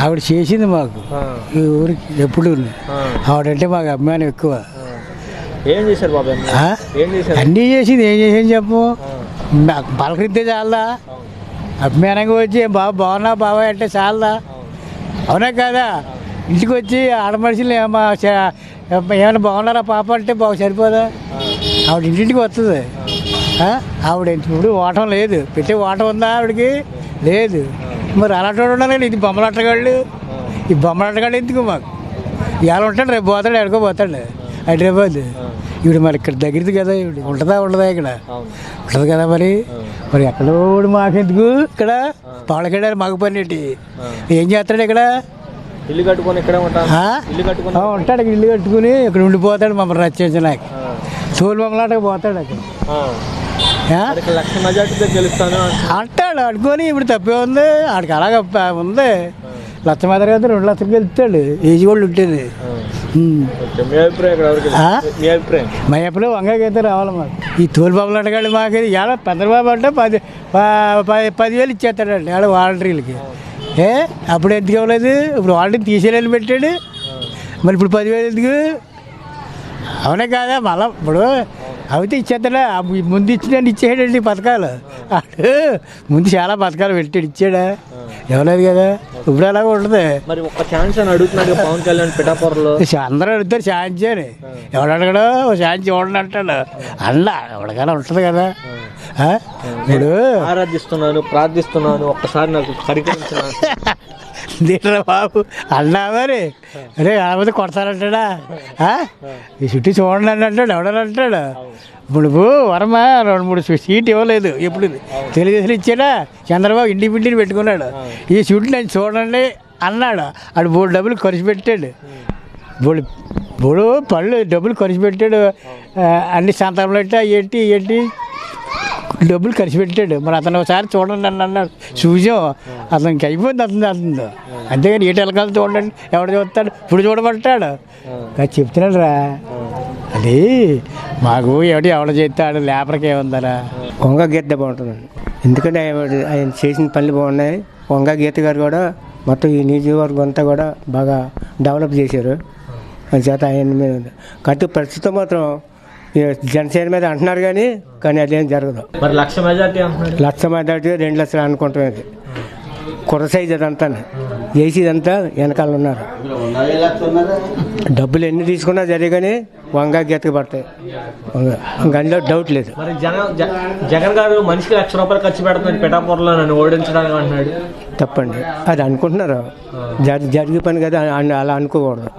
ఆవిడ చేసింది మాకు. ఈ ఊరికి ఎప్పుడు ఆవిడంటే మాకు అభిమానం ఎక్కువ. ఏం చేశారు? ఏం చేశారు? అన్నీ చేసింది. ఏం చేసింది చెప్పు? నాకు పలకరిస్తే చాలదా? అభిమానంగా వచ్చి బాబు బాగున్నా బాబాయ్ అంటే చాలదా? అవును. కదా? ఇంటికి వచ్చి ఆడమనుషులు ఏమా చ- ఏమైనా బాగున్నారా పాప అంటే బాగా సరిపోదా? ఆవిడ ఇంటింటికి వస్తుంది? ఆవిడ ఇప్పుడు ఓటం లేదు. పెట్టే ఓటం ఉందా ఆవిడకి? లేదు. మరి అలాంటి వాడు ఉండాలి ఇది బొమ్మలాటగాళ్ళు ఈ బొమ్మలాటగాళ్ళు ఎందుకు మాకు? ఇవాళ ఉంటాడు రేపు పోతాడు ఎక్కడికో పోతాడు. హైదరాబాద్ ఇప్పుడు మరి ఇక్కడ దగ్గరది కదా ఇప్పుడు ఉంటుందా ఉండదా ఇక్కడ? ఉంటుంది కదా మరి. మరి ఎక్కడో మాకెందుకు? ఇక్కడ పాలకడ మాకు పని ఏంటి? ఏం చేస్తాడు ఇక్కడ? ఇల్లు కట్టుకొని ఇక్కడే ఉంటాడు ఇక్కడ ఇల్లు కట్టుకుని. ఇక్కడ ఉండిపోతాడు మమ్మల్ని రచించడానికి ఆ, తోలు మమ్మలాటకు పోతాడు అక్కడ. లక్ష మెజార్టీతో గెలుస్తాను అంటున్నారు. అంటాడు అనుకొని ఇప్పుడు తప్పే ఉంది ఆడికి అలాగ ఉంది. లక్ష మాదిరి అయితే రెండు లక్షలు గెలుస్తాడు ఏజ్ కూడా ఉంటుంది. మీ ఎప్పుడు వంగకైతే రావాలి మాకు. ఈ తోలు బాబులు అడగాలి మాకు ఎలా చంద్రబాబు అంటే పది ప- ప- పదివేలు ఇచ్చేస్తాడండి ఆడ వాలంటీర్లకి. ఏ? అప్పుడు ఎందుకు ఇవ్వలేదు? ఇప్పుడు వాలంటీర్ తీసేయాలని పెట్టాడు. మరి ఇప్పుడు పదివేలు ఎందుకు? అవునే కాదా మళ్ళా ఇప్పుడు అయితే ము- ముందు ఇచ్చినట్టు ఇచ్చేయడండి పథకాలు. ముందు చాలా పథకాలు పెట్టాడు ఇచ్చాడా? ఇవ్వలేదు కదా. ఇప్పుడు అలాగ ఉంటుంది. మరి ఒక్క ఛాన్స్ అని అడుగుతున్నాడు పవన్ కళ్యాణ్ పిఠాపురంలో. అందరూ అడుగుతారు ఛాన్స్ అని. ఎవడు అడగడు? ఛాన్స్ చూడండి అంటాడు. అన్న ఎవరికైనా ఉంటుంది కదా? ఇప్పుడు ఆరాధిస్తున్నాను ప్రార్థిస్తున్నాను ఒక్కసారి నాకు కరికరించిన దీంట్లో బాబు అన్నా మరి. అరే ఆ? ఈ చుట్టూ చూడండి అని అంటాడు ఎవడని అంటాడు? ఇప్పుడు వరమ రెండు మూడు సీట్ ఇవ్వలేదు. ఎప్పుడు తెలుగుదేశం ఇచ్చాడా? చంద్రబాబు ఇంటి పిండిని పెట్టుకున్నాడు. ఈ చుట్టూ నేను చూడండి అన్నాడు. ఆడు మూడు డబ్బులు ఖర్చు పెట్టాడు. బోడు బోడు పళ్ళు డబ్బులు ఖర్చు పెట్టాడు. అన్ని సంతాపంలో ఏంటి ఏంటి? డబ్బులు ఖర్చు పెట్టాడు. మరి అతను ఒకసారి చూడండి అని అన్నాడు. చూసాం అతనికి అయిపోయింది అతను అతను అంతేగాని ఏటి వెళ్ళకాలి చూడండి ఎవడు చూస్తాడు? ఇప్పుడు అది చెప్తున్నాడు రా అది మాకు ఎవడు ఎవడ చేస్తాడు? లేబర్కి ఏముందరా వంగ గీత బాగుంటుందండి ఎందుకంటే ఆయన ఆయన చేసిన పనులు బాగున్నాయి. వంగ గీత గారు కూడా మొత్తం ఈ నియోజకవర్గం అంతా కూడా బాగా డెవలప్ చేశారు. అని చేత ఆయన మీద ఉంది. కాబట్టి ప్రస్తుతం మాత్రం జనసేన మీద అంటున్నారు కానీ కానీ అదేం జరగదు. మరి లక్ష మెజార్టీ అంటున్నాడు లక్ష దాటి రెండు లక్షలు అనుకుంటాం అది. కుర్ర సైజ్ అదంతా వేసేదంతా వెనకాల ఉన్నారు. డబ్బులు ఎన్ని తీసుకున్నా సరే కానీ వంగ గీతకు పడతాయి. అందులో డౌట్ లేదు. మరి జగన్ జగన్ గారు మనిషికి లక్ష రూపాయలు ఖర్చు పెడుతున్నాడు పిఠాపురంలో నన్ను ఓడించడానికి అంటున్నాడు. తప్పండి. అది అనుకుంటున్నారు? జరి జరిగే పని కదా అలా అనుకోకూడదు.